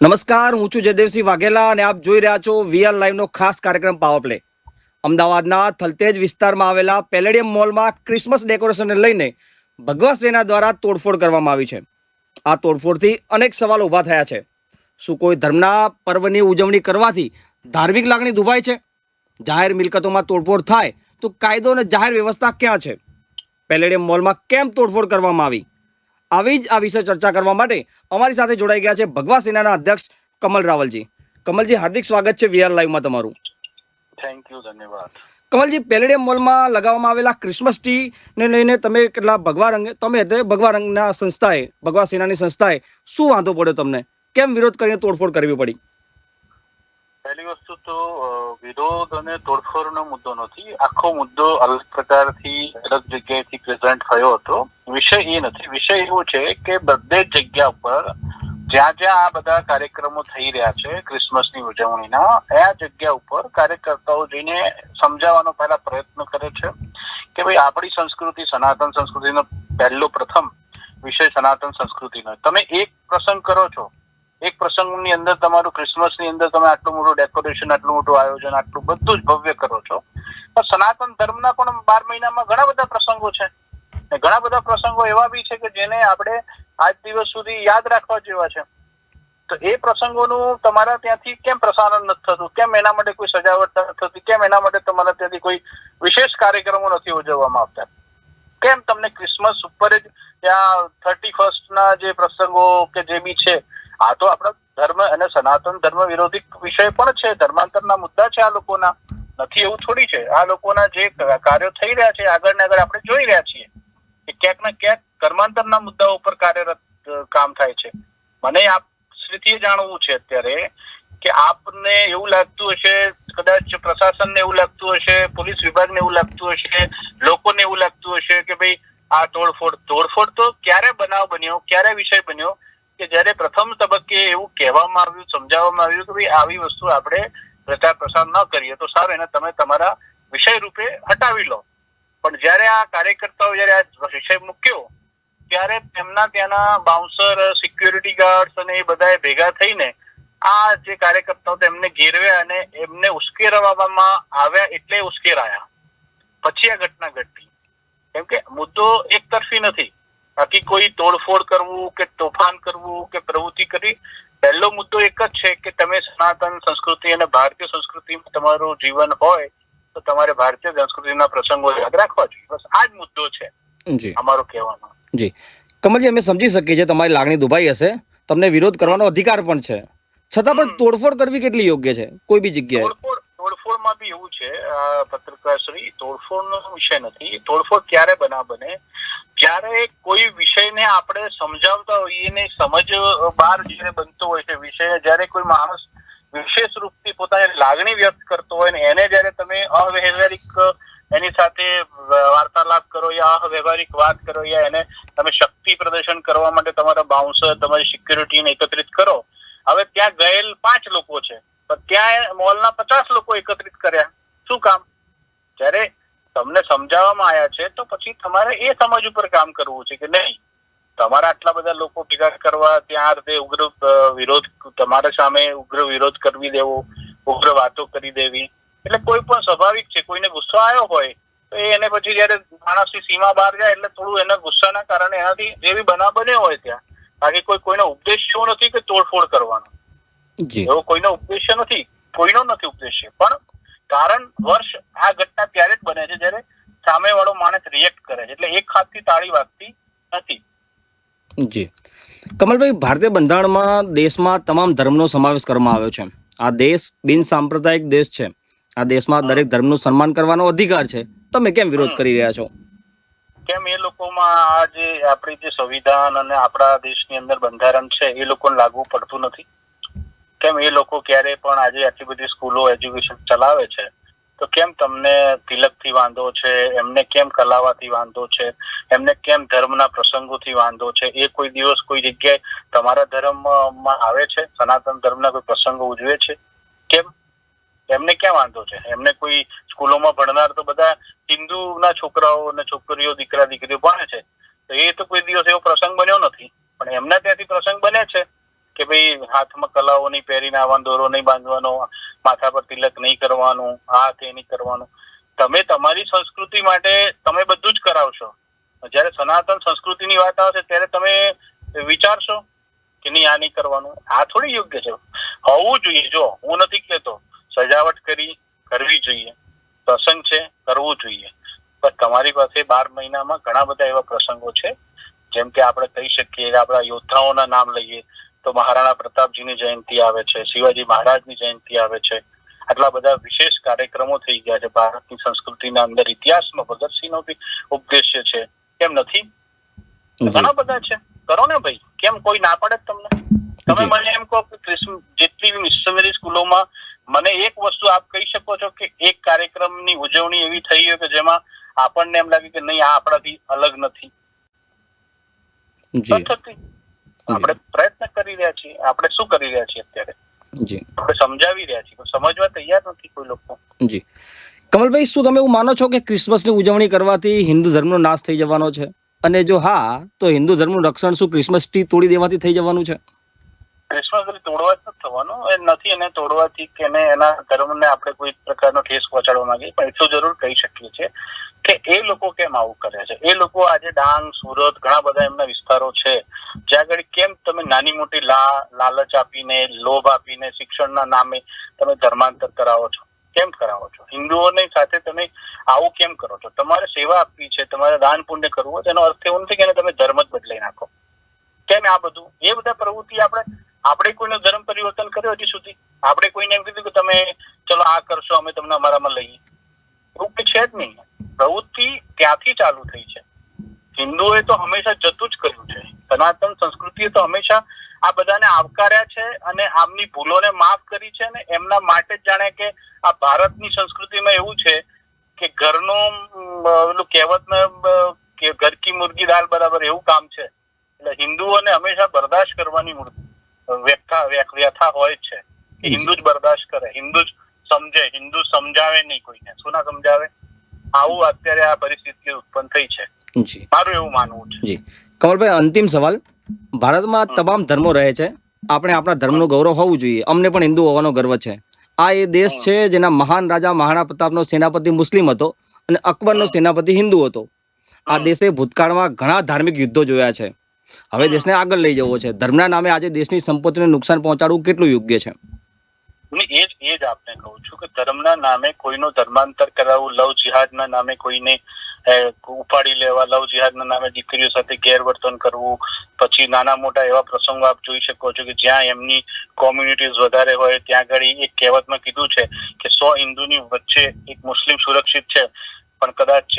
નમસ્કાર, હું છું જયદેવસિંહ વાઘેલા અને આપ જોઈ રહ્યા છો વીઆર લાઈવનો ખાસ કાર્યક્રમ પાવર પ્લે અમદાવાદના થલતેજ વિસ્તારમાં આવેલા પેલેડિયમ મોલમાં ક્રિસમસ ડેકોરેશનને લઈને ભગવા સેના દ્વારા તોડફોડ કરવામાં આવી છે. આ તોડફોડથી અનેક સવાલો ઊભા થયા છે. શું કોઈ ધર્મના પર્વની ઉજવણી કરવાથી ધાર્મિક લાગણી દુભાય છે? જાહેર મિલકતોમાં તોડફોડ થાય તો કાયદો અને જાહેર વ્યવસ્થા ક્યાં છે? પેલેડિયમ મોલમાં કેમ તોડફોડ કરવામાં આવી? આવી જ આ વિશે ચર્ચા કરવા માટે અમારી સાથે જોડાઈ ગયા છે ભગવા સેનાના અધ્યક્ષ કમલ રાવલજી. કમલજી હાર્દિક સ્વાગત છે વીઆર લાઈવમાં તમારું. થેન્ક યુ ધન્યવાદ. કમલજી પેલેડિયમ મોલમાં લગાવવામાં આવેલા ક્રિસમસ ટ્રી ને લઈને તમે કેટલા ભગવા રંગ તમે ભગવા રંગના સંસ્થાએ ભગવા સેનાની સંસ્થાએ શું વાંધો પડ્યો તમને? કેમ વિરોધ કરીને તોડફોડ કરવી પડી? પહેલી વસ્તુ તો વિરોધ અને તોડફોડનો મુદ્દો નથી. આખો મુદ્દો અલગ પ્રકારથી, અલગ જગ્યાએથી પ્રેઝન્ટ થયો હતો. વિષય એ નથી. વિષય એવો છે કે બધે જગ્યા ઉપર જ્યાં જ્યાં આ બધા કાર્યક્રમો થઈ રહ્યા છે, ક્રિસમસની ઉજવણીના આ જગ્યા ઉપર કાર્યકર્તાઓ જઈને સમજાવવાનો પહેલા પ્રયત્ન કરે છે કે ભાઈ, આપણી સંસ્કૃતિ સનાતન સંસ્કૃતિનો પહેલો પ્રથમ વિષય સનાતન સંસ્કૃતિનો. તમે એક પ્રસંગ કરો છો એક પ્રસંગની અંદર તમારું ક્રિસમસની અંદર તમે આટલું મોટું ડેકોરેશન આટલું મોટું આયોજન, આટલું બધું જ ભવ્ય કરો છો. પણ સનાતન ધર્મના પણ બાર મહિનામાં ઘણા બધા પ્રસંગો છે. ઘણા બધા પ્રસંગો એવા બી છે કે જેને આપણે આજ દિવસ સુધી યાદ રાખવા જેવા છે. તો એ પ્રસંગોનું તમારા ત્યાંથી કેમ પ્રસારણ નથી થતું? કેમ એના માટે કોઈ સજાવટ નથી થતી? કેમ એના માટે તમારા ત્યાંથી કોઈ વિશેષ કાર્યક્રમો નથી ઉજવવામાં આવતા? કેમ તમને ક્રિસમસ ઉપર જ ત્યાં થર્ટી ફર્સ્ટ ના જે પ્રસંગો કે જે બી છે આ તો આપણા ધર્મ અને સનાતન ધર્મ વિરોધી વિષય પણ છે. ધર્માંતરના મુદ્દા છે આ લોકોના. નથી એવું થોડી છે. આ લોકોના જે કાર્યો થઈ રહ્યા છે, આગળ ને આગળ આપણે જોઈ રહ્યા છીએ કે ક્યાંક ને ક્યાંક ધર્માંતરના મુદ્દાઓ ઉપર કાર્યરત કામ થાય છે. મને આપ શ્રીથી જાણવું છે અત્યારે કે આપને એવું લાગતું હશે, કદાચ પ્રશાસનને એવું લાગતું હશે, પોલીસ વિભાગને એવું લાગતું હશે, લોકોને એવું લાગતું હશે કે ભાઈ આ તોડફોડ તોડફોડ તો ક્યારે બનાવ બન્યો, ક્યારે વિષય બન્યો? કે જ્યારે પ્રથમ તબક્કે એવું કહેવામાં આવ્યું, સમજાવવામાં આવ્યું કે ભાઈ આવી વસ્તુ આપણે પ્રચાર પ્રસાર ન કરીએ, તો સારું, એને તમે તમારા વિષય રૂપે હટાવી લો. પણ જ્યારે આ કાર્યકર્તાઓ જ્યારે આ વિષય મૂક્યો, ત્યારે તેમના ત્યાંના બાઉન્સર સિક્યુરિટી ગાર્ડ્સ અને એ બધાએ ભેગા થઈને આ જે કાર્યકર્તાઓ તેમને ઘેરવ્યા અને એમને ઉશ્કેરવામાં આવ્યા એટલે ઉશ્કેરાયા. પછી આ ઘટના ઘટી. કેમ કે મુદ્દો એક તરફી નથી. બાકી કોઈ તોડફોડ કરવું કે તોફાન કરવું કે પ્રવૃત્તિ કરવી પહેલો મુદ્દો એક જ છે કે તમે સનાતન સંસ્કૃતિ અને ભારતીય સંસ્કૃતિમાં તમારું જીવન હોય તો તમારે ભારતીય સંસ્કૃતિના પ્રસંગો યાદ રાખવા જોઈએ. બસ આ જ મુદ્દો છે જી. અમારો કહેવાનો. જી. કમલજી અમે સમજી શકીએ છીએ તમારી લાગણી દુભાઈ હશે. તમને વિરોધ કરવાનો અધિકાર પણ છે. છતાં પણ તોડફોડ કરવી કેટલી યોગ્ય છે? કોઈ બી જગ્યાએ. તોડફોડ તોડફોડમાં બી એવું છે પત્રકાર શ્રી તોડફોડનો વિષય નથી. તોડફોડ ક્યારે બના બને? જ્યારે કોઈ વિષયને આપણે સમજાવતા હોઈએ ને સમજ બહાર જ્યારે બનતો હોય છે, વિષય જ્યારે કોઈ માણસ વિશેષ રૂપથી પોતાની લાગણી વ્યક્ત કરતો હોય ને એને જ્યારે તમે અવ્યવહારિક એની સાથે વાર્તાલાપ કરો યા અવ્યવહારિક વાત કરો યા એને તમે શક્તિ પ્રદર્શન કરવા માટે તમારા બાઉન્સર તમારી સિક્યુરિટીને એકત્રિત કરો. હવે ત્યાં ગયેલ પાંચ લોકો છે, પણ ત્યાં મોલના પચાસ લોકો એકત્રિત કર્યા. શું કામ? જ્યારે તમને સમજાવવામાં આવ્યા છે તો પછી તમારે એ સમજ ઉપર કામ કરવું છે કે નહીં? તમારા આટલા બધા લોકો ભેગા કરવા ત્યાં આ ઉગ્ર વિરોધ તમારા સામે ઉગ્ર વિરોધ કરવી દેવો ઉગ્ર વાતો કરી દેવી. એટલે કોઈ પણ સ્વાભાવિક છે કોઈને ગુસ્સો આવ્યો હોય તો એને પછી જયારે માણસની સીમા બહાર જાય એટલે થોડું એના ગુસ્સાના કારણે એનાથી જે બી બનાવ બન્યો હોય ત્યાં બાકી કોઈ કોઈનો ઉપદેશ એવો નથી કે તોડફોડ કરવાનો. એવો કોઈનો ઉપદેશ નથી કોઈનો નથી ઉપદેશ્ય પણ કારણ વર્ષ આ ઘટના ત્યારે જ બને છે જ્યારે સામેવાળો માણસ રિએક્ટ કરે છે. એટલે એક હાથથી તાળી વાગતી નથી. જી. કમલભાઈ ભારતીય બંધારણમાં દેશમાં તમામ ધર્મનો સમાવેશ કરવામાં આવ્યો છે. આ દેશ બિન સાંપ્રદાયિક દેશ છે. આ દેશમાં દરેક ધર્મનું સન્માન કરવાનો અધિકાર છે. તમે કેમ વિરોધ કરી રહ્યા છો? કેમ એ લોકોમાં આ જે આપણી જે સંવિધાન અને આપણા દેશની અંદર બંધારણ છે એ લોકોને લાગુ પડતું નથી? કેમ એ લોકો ક્યારે પણ આજે આટલી બધી સ્કૂલો એજ્યુકેશન ચલાવે છે? તો કેમ તમને તિલકથી વાંધો છે? એમને કેમ કલાવાથી વાંધો છે? એમને કેમ ધર્મના પ્રસંગોથી વાંધો છે? એ કોઈ દિવસ કોઈ જગ્યાએ તમારા ધર્મમાં આવે છે? સનાતન ધર્મના કોઈ પ્રસંગો ઉજવે છે? કેમ? એમને ક્યાં વાંધો છે? એમને કોઈ સ્કૂલોમાં ભણનાર તો બધા હિન્દુના છોકરાઓ અને છોકરીઓ, દીકરા, દીકરીઓ ભણે છે. તો એ તો કોઈ દિવસ એવો પ્રસંગ બન્યો નથી. પણ એમના ત્યાંથી પ્રસંગ બને છે. કે ભાઈ હાથમાં કલાઓ નહીં પહેરીને આવવાનો દોરો નહીં બાંધવાનો, માથા પર તિલક નહીં કરવાનું આ તે નહીં કરવાનું. તમે તમારી સંસ્કૃતિ માટે તમે બધું જ કરાવશો. જ્યારે સનાતન સંસ્કૃતિની વાત આવશે ત્યારે તમે વિચારશો કે નહીં આ નહીં કરવાનું. આ થોડી યોગ્ય છે. હોવું જોઈએ. જો હું નથી કહેતો, સજાવટ કરી, કરવી જોઈએ. પ્રસંગ છે, કરવું જોઈએ. પણ તમારી પાસે બાર મહિનામાં ઘણા બધા એવા પ્રસંગો છે. જેમ કે આપણે કહી શકીએ કે આપણા યોદ્ધાઓના નામ લઈએ. તો મહારાણા પ્રતાપજીની જયંતિ આવે છે શિવાજી મહારાજની જયંતિ આવે છે. આટલા બધા વિશેષ કાર્યક્રમો થઈ ગયા છે. ભારતની સંસ્કૃતિના અંદર ઇતિહાસમાં ભગતસિંહનો બી ઉપદેશ્ય છે. કેમ નથી? ઘણા બધા છે. કરો ને ભાઈ. કેમ કોઈ ના પાડે તમને? તમે મને એમ કહો કે જેટલી મિશનરી સ્કૂલોમાં મને એક વસ્તુ આપ કહી શકો છો કે એક કાર્યક્રમની ઉજવણી એવી થઈ હોય કે જેમાં આપણને એમ લાગે કે નહીં આ આપણાથી અલગ નથી. આપણે પ્રયત્ન કરી રહ્યા છીએ? આપણે શું કરી રહ્યા છીએ અત્યારે? જી. આપણે સમજાવી રહ્યા છીએ. સમજવા તૈયાર નથી કોઈ લોકો? જી. કમલભાઈ શું તમે એવું માનો છો કે ક્રિસમસની ઉજવણી કરવાથી હિન્દુ ધર્મનો નાશ થઈ જવાનો છે? અને જો હા તો હિન્દુ ધર્મનું રક્ષણ શું ક્રિસમસ ટ્રી તોડી દેવાથી થઈ જવાનું છે? ક્રિસમસ ટ્રી તોડવા જ થવાનું. એ નથી એને તોડવાથી કે એને એના ધર્મને આપણે કોઈ પ્રકારનો ઠેસ પહોંચાડવા માંગીએ. પણ એટલું જરૂર કહી શકીએ છીએ કે એ લોકો કેમ આવું કરે છે? એ લોકો આજે ડાંગ, સુરત ઘણા બધા એમના વિસ્તારો છે, જ્યાં આગળ કેમ તમે નાની મોટી લા, લાલચ આપીને, લોભ આપીને, શિક્ષણના નામે તમે ધર્માંતર કરાવો છો? કેમ કરાવો છો? હિન્દુઓની સાથે તમે આવું કેમ કરો છો? તમારે સેવા આપવી છે, તમારે દાન પુણ્ય કરવું તેનો અર્થ એવો નથી કે તમે ધર્મ જ બદલાઈ નાખો. કેમ આ બધું? એ બધા પ્રવૃત્તિ આપણે આપણે કોઈનો ધર્મ પરિવર્તન કર્યો હજી સુધી? આપણે કોઈને એમ કીધું કે તમે, ચલો, આ કરશો, અમે તમને અમારામાં લઈએ. એવું છે જ નહીં. પ્રવૃત્તિ ત્યાંથી ચાલુ થઈ છે. હિન્દુઓએ તો હંમેશા જતું જ કર્યું છે. સનાતન સંસ્કૃતિએ તો હંમેશા આ બધાને આવકાર્યા છે અને આમની ભૂલોને માફ કરી છે અને એમના માટે જ જાણે કે આ ભારતની સંસ્કૃતિમાં એવું છે કે ઘરનું ઓલું કહેવતમાં કે ઘર કી મુર્ગી દાલ બરાબર એવું કામ છે. એટલે હિન્દુઓને હંમેશા બરદાશ્ત કરવાની મૂળ- વ્યથા હોય છે. હિન્દુ જ બરદાશ કરે. હિન્દુ જ સમજે. હિન્દુ સમજાવે નહીં કોઈને. શું ના સમજાવે? આવું અત્યારે આ પરિસ્થિતિ ઉત્પન્ન થઈ છે. મારું એવું માનવું છે. જી. કમલભાઈ અંતિમ સવાલ. ભારતમાં તમામ ધર્મો રહે છે. આપણે આપણા ધર્મનું ગૌરવ હોવું જોઈએ. અમને પણ હિન્દુ હોવાનો ગર્વ છે. આ એ દેશ છે જેના મહાન રાજા મહારાણા પ્રતાપનો સેનાપતિ મુસ્લિમ હતો અને અકબરનો સેનાપતિ હિન્દુ હતો. આ દેશે ભૂતકાળમાં ઘણા ધાર્મિક યુદ્ધો જોયા છે. હવે દેશને આગળ લઈ જવો છે. ધર્મના નામે આજે દેશની સંપત્તિને નુકસાન પહોંચાડવું કેટલું યોગ્ય છે? હું એ જ એ જ આપને કહું છું કે ધર્મના નામે કોઈનો ધર્માંતર કરાવવું લવ જિહાદના નામે કોઈને ઉપાડી લેવા લવ જિહાદના નામે દીકરીઓ સાથે ગેરવર્તન કરવું પછી નાના મોટા એવા પ્રસંગો આપ જોઈ શકો છો કે જ્યાં એમની કોમ્યુનિટીઝ વધારે હોય ત્યાં આગળ એક કહેવતમાં કીધું છે કે સો હિન્દુની વચ્ચે એક મુસ્લિમ સુરક્ષિત છે. પણ કદાચ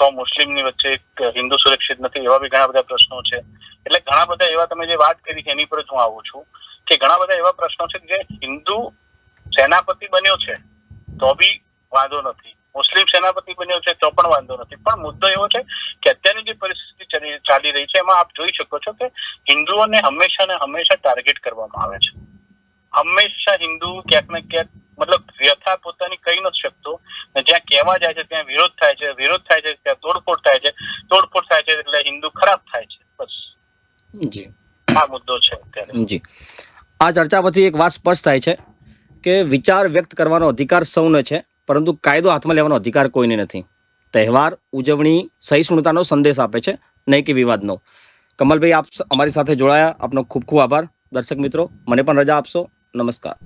સો મુસ્લિમની વચ્ચે એક હિન્દુ સુરક્ષિત નથી, એવા બી ઘણા બધા પ્રશ્નો છે. એટલે ઘણા બધા એવા તમે જે વાત કરી છે એની પર જ હું આવું છું, કે ઘણા બધા એવા પ્રશ્નો છે જે હિન્દુ સેનાપતિ બન્યો છે, તો બી વાંધો નથી. મુસ્લિમ સેનાપતિ બન્યો છે, તો પણ વાંધો નથી. પણ મુદ્દો એવો છે કે અત્યારની જે પરિસ્થિતિ ચાલી રહી છે, એમાં આપ જોઈ શકો છો કે હિન્દુઓને હંમેશા ને હંમેશા ટાર્ગેટ કરવામાં આવે છે. હંમેશા હિન્દુ ક્યાંક ને ક્યાંક મતલબ વ્યથા પોતાની કહી નથી શકતો. જ્યાં કહેવા જાય છે ત્યાં વિરોધ થાય છે વિરોધ થાય છે ત્યાં તોડફોડ થાય છે તોડફોડ થાય છે એટલે હિન્દુ ખરાબ થાય છે બસ. જી. આ મુદ્દો છે અત્યારે. જી. આ ચર્ચા પરથી એક વાત સ્પષ્ટ થાય છે કે વિચાર વ્યક્ત કરવાનો અધિકાર સૌને છે પરંતુ કાયદો હાથમાં લેવાનો અધિકાર કોઈને નથી. તહેવાર ઉજવણી સહિષ્ણુતાનો સંદેશ આપે છે નહીં કે વિવાદનો. કમલભાઈ આપ અમારી સાથે જોડાયા. આપનો ખૂબ ખૂબ આભાર. દર્શક મિત્રો મને પણ રજા આપશો. નમસ્કાર.